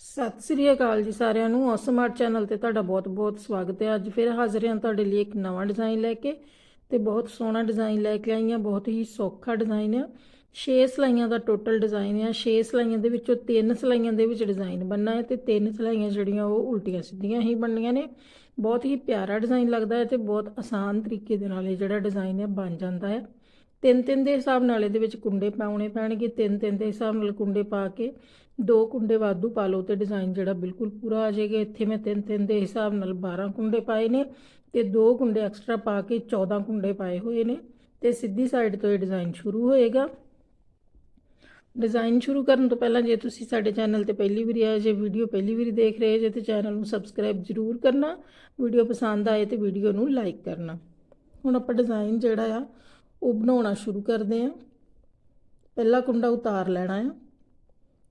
ਸਤਿ ਸ੍ਰੀ ਅਕਾਲ ਜੀ ਸਾਰਿਆਂ ਨੂੰ। ਔਸਮ ਆਰਟ ਚੈਨਲ ਤੇ ਤੁਹਾਡਾ ਬਹੁਤ-ਬਹੁਤ ਸਵਾਗਤ ਹੈ। ਅੱਜ ਫਿਰ ਹਾਜ਼ਰ ਹਾਂ ਤੁਹਾਡੇ ਲਈ ਇੱਕ ਨਵਾਂ ਡਿਜ਼ਾਈਨ ਲੈ ਕੇ ਤੇ ਬਹੁਤ ਸੋਹਣਾ ਡਿਜ਼ਾਈਨ ਲੈ ਕੇ ਆਈ ਹਾਂ, ਬਹੁਤ ਹੀ ਸੌਖਾ ਡਿਜ਼ਾਈਨ ਹੈ 6 ਸਲਾਈਆਂ ਦਾ ਟੋਟਲ ਡਿਜ਼ਾਈਨ ਹੈ 6 ਸਲਾਈਆਂ ਦੇ ਵਿੱਚੋਂ 3 ਸਲਾਈਆਂ ਦੇ ਵਿੱਚ ਡਿਜ਼ਾਈਨ ਬਣਨਾ ਹੈ ਤੇ 3 ਸਲਾਈਆਂ ਜਿਹੜੀਆਂ ਉਹ ਉਲਟੀਆਂ ਸਿੱਧੀਆਂ ਹੀ ਬਣਨੀਆਂ ਨੇ। ਬਹੁਤ ਹੀ ਪਿਆਰਾ ਡਿਜ਼ਾਈਨ ਲੱਗਦਾ ਹੈ ਤੇ ਬਹੁਤ ਆਸਾਨ ਤਰੀਕੇ ਦੇ ਨਾਲ ਇਹ ਜਿਹੜਾ ਡਿਜ਼ਾਈਨ ਹੈ ਬਣ ਜਾਂਦਾ ਹੈ। ਤਿੰਨ ਤਿੰਨ ਦੇ ਹਿਸਾਬ ਨਾਲ ਇਹਦੇ ਵਿੱਚ ਕੁੰਡੇ ਪਾਉਣੇ ਪੈਣਗੇ। ਤਿੰਨ ਤਿੰਨ ਦੇ ਹਿਸਾਬ ਨਾਲ ਕੁੰਡੇ ਪਾ ਕੇ ਦੋ ਕੁੰਡੇ ਵਾਧੂ ਪਾ ਲਓ ਤੇ ਡਿਜ਼ਾਈਨ ਜਿਹੜਾ ਬਿਲਕੁਲ ਪੂਰਾ ਆ ਜਾਏਗਾ। ਇੱਥੇ ਮੈਂ ਤਿੰਨ ਤਿੰਨ ਦੇ ਹਿਸਾਬ ਨਾਲ 12 ਕੁੰਡੇ ਪਾਏ ਨੇ ਤੇ ਦੋ ਕੁੰਡੇ ਐਕਸਟਰਾ ਪਾ ਕੇ 14 ਕੁੰਡੇ ਪਾਏ ਹੋਏ ਨੇ ਤੇ ਸਿੱਧੀ ਸਾਈਡ ਤੋਂ ਇਹ ਡਿਜ਼ਾਈਨ ਸ਼ੁਰੂ ਹੋਏਗਾ। ਡਿਜ਼ਾਈਨ ਸ਼ੁਰੂ ਕਰਨ ਤੋਂ ਪਹਿਲਾਂ ਜੇ ਤੁਸੀਂ ਸਾਡੇ ਚੈਨਲ ਤੇ ਪਹਿਲੀ ਵਾਰੀ ਆਏ ਜੇ ਵੀਡੀਓ ਪਹਿਲੀ ਵਾਰੀ ਦੇਖ ਰਹੇ ਜੇ ਤੇ ਚੈਨਲ ਨੂੰ ਸਬਸਕ੍ਰਾਈਬ ਜ਼ਰੂਰ ਕਰਨਾ ਵੀਡੀਓ ਪਸੰਦ ਆਏ ਤੇ ਵੀਡੀਓ ਨੂੰ ਲਾਈਕ ਕਰਨਾ। ਹੁਣ ਆਪਾਂ ਡਿਜ਼ਾਈਨ ਜਿਹੜਾ ਆ, ਉਹ ਬਣਾਉਣਾ ਸ਼ੁਰੂ ਕਰਦੇ ਆ ਪਹਿਲਾ ਕੁੰਡਾ ਉਤਾਰ ਲੈਣਾ ਆ।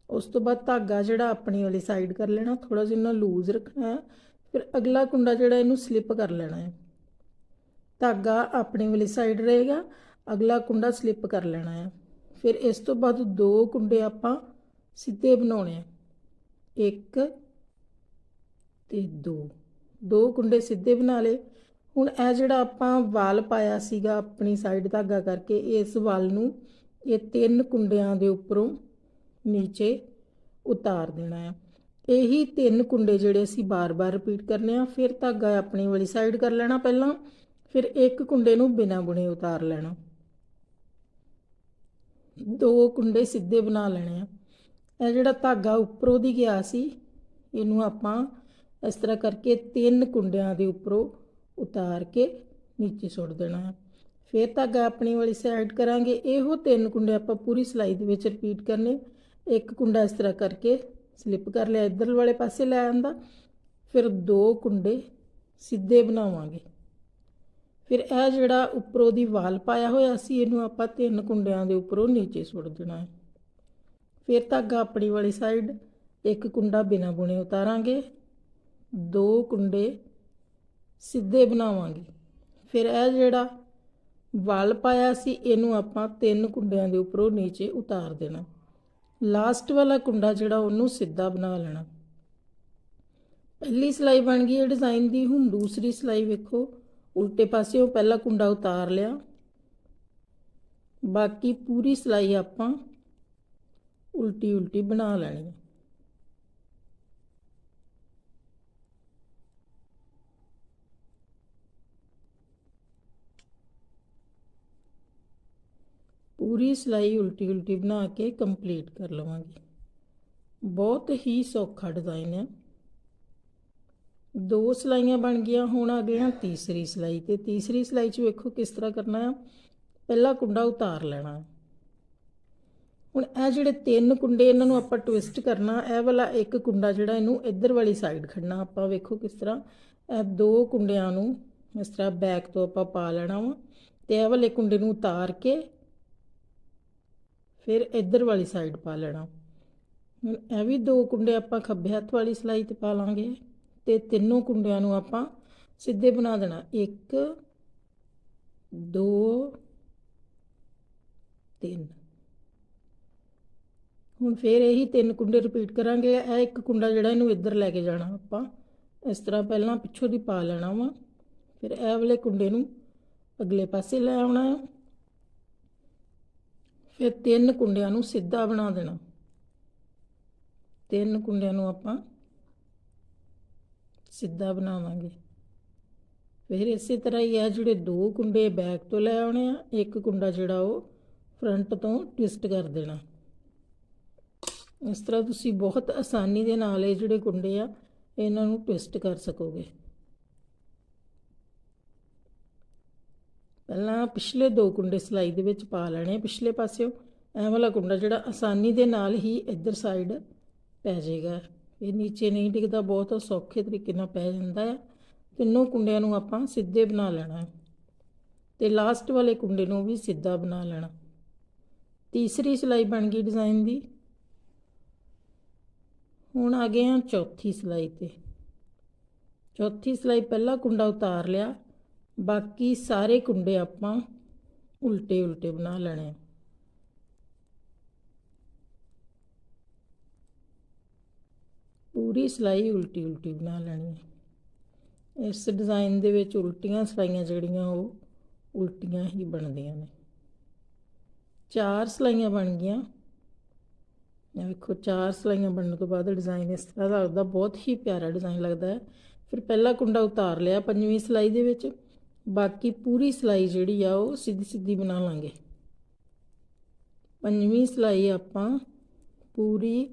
ਉਸ ਤੋਂ ਬਾਅਦ ਧਾਗਾ ਜਿਹੜਾ ਆਪਣੀ ਵਾਲੀ ਸਾਈਡ ਕਰ ਲੈਣਾ ਥੋੜਾ ਜਿਹਾ ਲੂਜ਼ ਰੱਖਣਾ ਹੈ, ਫਿਰ ਅਗਲਾ ਕੁੰਡਾ ਜਿਹੜਾ ਇਹਨੂੰ ਸਲਿੱਪ ਕਰ ਲੈਣਾ ਹੈ। ਧਾਗਾ ਆਪਣੀ ਵਾਲੀ ਸਾਈਡ ਰਹੇਗਾ, ਅਗਲਾ ਕੁੰਡਾ ਸਲਿੱਪ ਕਰ ਲੈਣਾ ਹੈ। ਫਿਰ ਇਸ ਤੋਂ ਬਾਅਦ ਦੋ ਕੁੰਡੇ ਆਪਾਂ ਸਿੱਧੇ ਬਣਾਉਣੇ ਆ। ਇੱਕ ਤੇ ਦੋ। ਦੋ ਕੁੰਡੇ ਸਿੱਧੇ ਬਣਾ ਲਏ। ਹੁਣ ਇਹ ਜਿਹੜਾ ਆਪਾਂ ਵਾਲ ਪਾਇਆ ਸੀਗਾ ਆਪਣੀ ਸਾਈਡ ਧਾਗਾ ਕਰਕੇ, ਇਸ ਵਾਲ ਨੂੰ ਇਹ ਤਿੰਨ ਕੁੰਡਿਆਂ ਦੇ ਉੱਪਰੋਂ ਨੀਚੇ ਉਤਾਰ ਦੇਣਾ ਹੈ। ਇਹੀ ਤਿੰਨ ਕੁੰਡੇ ਜਿਹੜੇ ਅਸੀਂ ਬਾਰ-ਬਾਰ ਰਿਪੀਟ ਕਰਨੇ ਆ, ਫਿਰ ਧਾਗਾ ਆਪਣੀ ਵਾਲੀ ਸਾਈਡ ਕਰ ਲੈਣਾ ਪਹਿਲਾਂ, ਫਿਰ ਇੱਕ ਕੁੰਡੇ ਨੂੰ ਬਿਨਾਂ ਬੁਣੇ ਉਤਾਰ ਲੈਣਾ। ਦੋ ਕੁੰਡੇ ਸਿੱਧੇ ਬਣਾ ਲੈਣੇ ਆ। ਇਹ ਜਿਹੜਾ ਧਾਗਾ ਉੱਪਰੋਂ ਦੀ ਗਿਆ ਸੀ, ਇਹਨੂੰ ਆਪਾਂ ਇਸ ਤਰ੍ਹਾਂ ਕਰਕੇ ਤਿੰਨ ਕੁੰਡਿਆਂ ਦੇ ਉੱਪਰੋਂ ਉਤਾਰ ਕੇ ਨੀਚੇ ਸੁੱਟ ਦੇਣਾ ਹੈ। ਫਿਰ ਧਾਗਾ ਆਪਣੀ ਵਾਲੀ ਸਾਈਡ ਕਰਾਂਗੇ। ਇਹੋ ਤਿੰਨ ਕੁੰਡੇ ਆਪਾਂ ਪੂਰੀ ਸਿਲਾਈ ਦੇ ਵਿੱਚ ਰਿਪੀਟ ਕਰਨੇ। ਇੱਕ ਕੁੰਡਾ ਇਸ ਤਰ੍ਹਾਂ ਕਰਕੇ ਸਲਿੱਪ ਕਰ ਲਿਆ ਇੱਧਰ ਵਾਲੇ ਪਾਸੇ ਲੈ ਆਂਦਾ। ਫਿਰ ਦੋ ਕੁੰਡੇ ਸਿੱਧੇ ਬਣਾਵਾਂਗੇ। ਫਿਰ ਇਹ ਜਿਹੜਾ ਉੱਪਰੋਂ ਦੀ ਵਾਲ ਪਾਇਆ ਹੋਇਆ ਸੀ, ਇਹਨੂੰ ਆਪਾਂ ਤਿੰਨ ਕੁੰਡਿਆਂ ਦੇ ਉੱਪਰੋਂ ਨੀਚੇ ਸੁੱਟ ਦੇਣਾ ਹੈ। ਫਿਰ ਧਾਗਾ ਆਪਣੀ ਵਾਲੀ ਸਾਈਡ ਇੱਕ ਕੁੰਡਾ ਬਿਨਾਂ ਬੁਣੇ ਉਤਾਰਾਂਗੇ। ਦੋ ਕੁੰਡੇ ਸਿੱਧੇ ਬਣਾਵਾਂਗੇ। ਫਿਰ ਇਹ ਜਿਹੜਾ ਵਾਲ ਪਾਇਆ ਸੀ, ਇਹਨੂੰ ਆਪਾਂ ਤਿੰਨ ਕੁੰਡਿਆਂ ਦੇ ਉੱਪਰੋਂ ਨੀਚੇ ਉਤਾਰ ਦੇਣਾ। ਲਾਸਟ ਵਾਲਾ ਕੁੰਡਾ ਜਿਹੜਾ ਉਹਨੂੰ ਸਿੱਧਾ ਬਣਾ ਲੈਣਾ। ਪਹਿਲੀ ਸਲਾਈ ਬਣ ਗਈ ਹੈ ਡਿਜ਼ਾਈਨ ਦੀ, ਹੁਣ ਦੂਸਰੀ ਸਲਾਈ ਵੇਖੋ। ਉਲਟੇ ਪਾਸਿਓਂ ਪਹਿਲਾ ਕੁੰਡਾ ਉਤਾਰ ਲਿਆ। ਬਾਕੀ ਪੂਰੀ ਸਲਾਈ ਆਪਾਂ ਉਲਟੀ ਉਲਟੀ ਬਣਾ ਲੈਣੀ। ਹੈ ਪੂਰੀ ਸਲਾਈ ਉਲਟੀ ਉਲਟੀ ਬਣਾ ਕੇ ਕੰਪਲੀਟ ਕਰ ਲਵਾਂਗੇ। ਬਹੁਤ ਹੀ ਸੌਖਾ ਡਿਜ਼ਾਈਨ ਹੈ। ਦੋ ਸਲਾਈਆਂ ਬਣ ਗਈਆਂ, ਹੁਣ ਆ ਗਏ ਹਾਂ ਤੀਸਰੀ ਸਲਾਈ ਤੇ ਤੀਸਰੀ ਸਲਾਈ 'ਚ ਵੇਖੋ ਕਿਸ ਤਰ੍ਹਾਂ ਕਰਨਾ ਹੈ। ਪਹਿਲਾ ਕੁੰਡਾ ਉਤਾਰ ਲੈਣਾ ਹੁਣ ਇਹ ਜਿਹੜੇ ਤਿੰਨ ਕੁੰਡੇ ਇਹਨਾਂ ਨੂੰ ਆਪਾਂ ਟਵਿਸਟ ਕਰਨਾ, ਇਹ ਵਾਲਾ ਇੱਕ ਕੁੰਡਾ ਜਿਹੜਾ ਇਹਨੂੰ ਇੱਧਰ ਵਾਲੀ ਸਾਈਡ ਖੜਨਾ, ਆਪਾਂ ਵੇਖੋ ਕਿਸ ਤਰ੍ਹਾਂ ਇਹ ਦੋ ਕੁੰਡਿਆਂ ਨੂੰ ਇਸ ਤਰ੍ਹਾਂ ਬੈਕ ਤੋਂ ਆਪਾਂ ਪਾ ਲੈਣਾ ਵਾ ਤੇ ਇਹ ਵਾਲੇ ਕੁੰਡੇ ਨੂੰ ਉਤਾਰ ਕੇ ਫਿਰ ਇੱਧਰ ਵਾਲੀ ਸਾਈਡ ਪਾ ਲੈਣਾ। ਹੁਣ ਇਹ ਵੀ ਦੋ ਕੁੰਡੇ ਆਪਾਂ ਖੱਬੇ ਹੱਥ ਵਾਲੀ ਸਲਾਈ ਤੇ ਪਾ ਲਾਂਗੇ ਤੇ ਤਿੰਨੋਂ ਕੁੰਡਿਆਂ ਨੂੰ ਆਪਾਂ ਸਿੱਧੇ ਬਣਾ ਦੇਣਾ। 1 2 3 ਹੁਣ ਫਿਰ ਇਹੀ ਤਿੰਨ ਕੁੰਡੇ ਰਿਪੀਟ ਕਰਾਂਗੇ। ਇਹ ਇੱਕ ਕੁੰਡਾ ਜਿਹੜਾ ਇਹਨੂੰ ਇੱਧਰ ਲੈ ਕੇ ਜਾਣਾ ਆਪਾਂ। ਇਸ ਤਰ੍ਹਾਂ ਪਹਿਲਾਂ ਪਿੱਛੋਂ ਦੀ ਪਾ ਲੈਣਾ ਵਾ। ਫਿਰ ਇਹ ਵਾਲੇ ਕੁੰਡੇ ਨੂੰ ਅਗਲੇ ਪਾਸੇ ਲੈ ਆਉਣਾ। ਹੈ ਫਿਰ ਤਿੰਨ ਕੁੰਡਿਆਂ ਨੂੰ ਸਿੱਧਾ ਬਣਾ ਦੇਣਾ। ਤਿੰਨ ਕੁੰਡਿਆਂ ਨੂੰ ਆਪਾਂ ਸਿੱਧਾ ਬਣਾਵਾਂਗੇ। ਫਿਰ ਇਸੇ ਤਰ੍ਹਾਂ ਹੀ ਆ ਜਿਹੜੇ ਦੋ ਕੁੰਡੇ ਬੈਕ ਤੋਂ ਲੈ ਆਉਣੇ ਆ, ਇੱਕ ਕੁੰਡਾ ਜਿਹੜਾ ਉਹ ਫਰੰਟ ਤੋਂ ਟਵਿਸਟ ਕਰ ਦੇਣਾ। ਇਸ ਤਰ੍ਹਾਂ ਤੁਸੀਂ ਬਹੁਤ ਆਸਾਨੀ ਦੇ ਨਾਲ ਇਹ ਜਿਹੜੇ ਕੁੰਡੇ ਆ, ਇਹਨਾਂ ਨੂੰ ਟਵਿਸਟ ਕਰ ਸਕੋਗੇ। ਪਹਿਲਾਂ ਪਿਛਲੇ ਦੋ ਕੁੰਡੇ ਸਲਾਈ ਦੇ ਵਿੱਚ ਪਾ ਲੈਣੇ ਪਿਛਲੇ ਪਾਸਿਓਂ। ਐ ਵਾਲਾ ਕੁੰਡਾ ਜਿਹੜਾ ਆਸਾਨੀ ਦੇ ਨਾਲ ਹੀ ਇੱਧਰ ਸਾਈਡ ਪੈ ਜਾਏਗਾ। ਇਹ ਨੀਚੇ ਨਹੀਂ ਡਿੱਗਦਾ, ਬਹੁਤ ਸੌਖੇ ਤਰੀਕੇ ਨਾਲ ਪੈ ਜਾਂਦਾ ਹੈ ਤਿੰਨੋਂ ਕੁੰਡਿਆਂ ਨੂੰ ਆਪਾਂ ਸਿੱਧੇ ਬਣਾ ਲੈਣਾ। ਹੈ ਤੇ ਲਾਸਟ ਵਾਲੇ ਕੁੰਡੇ ਨੂੰ ਵੀ ਸਿੱਧਾ ਬਣਾ ਲੈਣਾ। ਤੀਸਰੀ ਸਿਲਾਈ ਬਣ ਗਈ ਡਿਜ਼ਾਈਨ ਦੀ। ਹੁਣ ਆ ਗਏ ਹਾਂ ਚੌਥੀ ਸਿਲਾਈ ਤੇ। ਚੌਥੀ ਸਿਲਾਈ ਪਹਿਲਾ ਕੁੰਡਾ ਉਤਾਰ ਲਿਆ। ਬਾਕੀ ਸਾਰੇ ਕੁੰਡੇ ਆਪਾਂ ਉਲਟੇ ਉਲਟੇ ਬਣਾ ਲੈਣੇ ਆ। ਪੂਰੀ ਸਿਲਾਈ ਉਲਟੀ ਉਲਟੀ ਬਣਾ ਲੈਣੀ ਹੈ ਇਸ ਡਿਜ਼ਾਈਨ ਦੇ ਵਿੱਚ ਉਲਟੀਆਂ ਸਲਾਈਆਂ ਜਿਹੜੀਆਂ ਉਹ ਉਲਟੀਆਂ ਹੀ ਬਣਦੀਆਂ ਨੇ। ਚਾਰ ਸਲਾਈਆਂ ਬਣ ਗਈਆਂ। ਇਹ ਵੇਖੋ, ਚਾਰ ਸਲਾਈਆਂ ਬਣਨ ਤੋਂ ਬਾਅਦ ਡਿਜ਼ਾਈਨ ਇਸ ਤਰ੍ਹਾਂ ਦਾ ਲੱਗਦਾ, ਬਹੁਤ ਹੀ ਪਿਆਰਾ ਡਿਜ਼ਾਈਨ ਲੱਗਦਾ ਹੈ। ਫਿਰ ਪਹਿਲਾ ਕੁੰਡਾ ਉਤਾਰ ਲਿਆ ਪੰਜਵੀਂ ਸਲਾਈ ਦੇ ਵਿੱਚ। ਬਾਕੀ ਪੂਰੀ ਸਲਾਈ ਜਿਹੜੀ ਆ ਉਹ ਸਿੱਧੀ ਸਿੱਧੀ ਬਣਾ ਲਾਂਗੇ। ਪੰਜਵੀਂ ਸਲਾਈ ਆਪਾਂ ਪੂਰੀ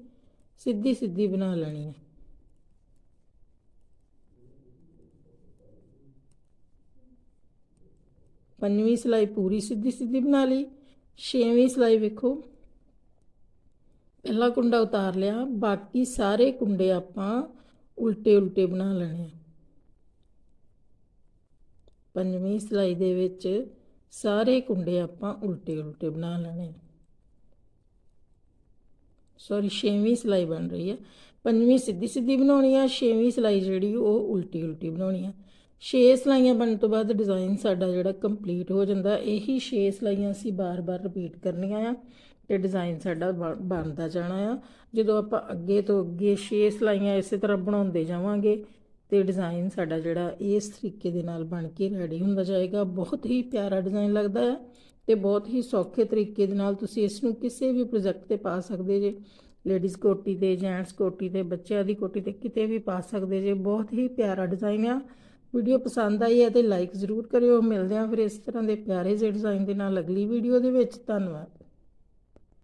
ਸਿੱਧੀ ਸਿੱਧੀ ਬਣਾ ਲੈਣੀ ਹੈ ਪੰਜਵੀਂ ਸਲਾਈ ਪੂਰੀ ਸਿੱਧੀ ਸਿੱਧੀ ਬਣਾ ਲਈ। ਛੇਵੀਂ ਸਲਾਈ ਵੇਖੋ। ਪਹਿਲਾ ਕੁੰਡਾ ਉਤਾਰ ਲਿਆ। ਬਾਕੀ ਸਾਰੇ ਕੁੰਡੇ ਆਪਾਂ ਉਲਟੇ ਉਲਟੇ ਬਣਾ ਲੈਣੇ ਆ। ਪੰਜਵੀਂ ਸਿਲਾਈ ਦੇ ਵਿੱਚ ਸਾਰੇ ਕੁੰਡੇ ਆਪਾਂ ਉਲਟੇ ਉਲਟੇ ਬਣਾ ਲੈਣੇ ਸੌਰੀ ਛੇਵੀਂ ਸਿਲਾਈ ਬਣ ਰਹੀ ਹੈ ਪੰਜਵੀਂ ਸਿੱਧੀ ਸਿੱਧੀ ਬਣਾਉਣੀ ਆ, ਛੇਵੀਂ ਸਿਲਾਈ ਜਿਹੜੀ ਉਹ ਉਲਟੀ ਉਲਟੀ ਬਣਾਉਣੀ ਆ। ਛੇ ਸਿਲਾਈਆਂ ਬਣਨ ਤੋਂ ਬਾਅਦ ਡਿਜ਼ਾਈਨ ਸਾਡਾ ਜਿਹੜਾ ਕੰਪਲੀਟ ਹੋ ਜਾਂਦਾ, ਇਹੀ ਛੇ ਸਿਲਾਈਆਂ ਅਸੀਂ ਬਾਰ-ਬਾਰ ਰਿਪੀਟ ਕਰਨੀਆਂ ਆ ਤੇ ਡਿਜ਼ਾਈਨ ਸਾਡਾ ਬਣ- ਬਣਦਾ ਜਾਣਾ ਆ। ਜਦੋਂ ਆਪਾਂ ਅੱਗੇ ਤੋਂ ਅੱਗੇ ਛੇ ਸਿਲਾਈਆਂ ਇਸੇ ਤਰ੍ਹਾਂ ਬਣਾਉਂਦੇ ਜਾਵਾਂਗੇ ਤੇ ਡਿਜ਼ਾਈਨ ਸਾਡਾ ਜਿਹੜਾ ਇਸ ਤਰੀਕੇ ਦੇ ਨਾਲ ਬਣ ਕੇ ਰੈਡੀ ਹੁੰਦਾ ਜਾਏਗਾ। ਬਹੁਤ ਹੀ ਪਿਆਰਾ ਡਿਜ਼ਾਈਨ ਲੱਗਦਾ ਹੈ ਤੇ ਬਹੁਤ ਹੀ ਸੌਖੇ ਤਰੀਕੇ ਦੇ ਨਾਲ ਤੁਸੀਂ ਇਸ ਨੂੰ ਕਿਸੇ ਵੀ ਪ੍ਰੋਜੈਕਟ ਤੇ ਪਾ ਸਕਦੇ ਜੇ। ਲੇਡੀਜ਼ ਕੋਟੀ ਤੇ ਜੈਂਟਸ ਕੋਟੀ ਤੇ, ਬੱਚਿਆਂ ਦੀ ਕੋਟੀ ਤੇ ਕਿਤੇ ਵੀ ਪਾ ਸਕਦੇ ਜੇ। ਬਹੁਤ ਹੀ ਪਿਆਰਾ ਡਿਜ਼ਾਈਨ ਆ। ਵੀਡੀਓ ਪਸੰਦ ਆਈ ਹੈ ਤੇ ਲਾਈਕ ਜ਼ਰੂਰ ਕਰਿਓ। ਮਿਲਦੇ ਹਾਂ ਫਿਰ ਇਸ ਤਰ੍ਹਾਂ ਦੇ ਪਿਆਰੇ ਜਿਹੇ ਡਿਜ਼ਾਈਨ ਦੇ ਨਾਲ ਅਗਲੀ ਵੀਡੀਓ ਦੇ ਵਿੱਚ। ਧੰਨਵਾਦ।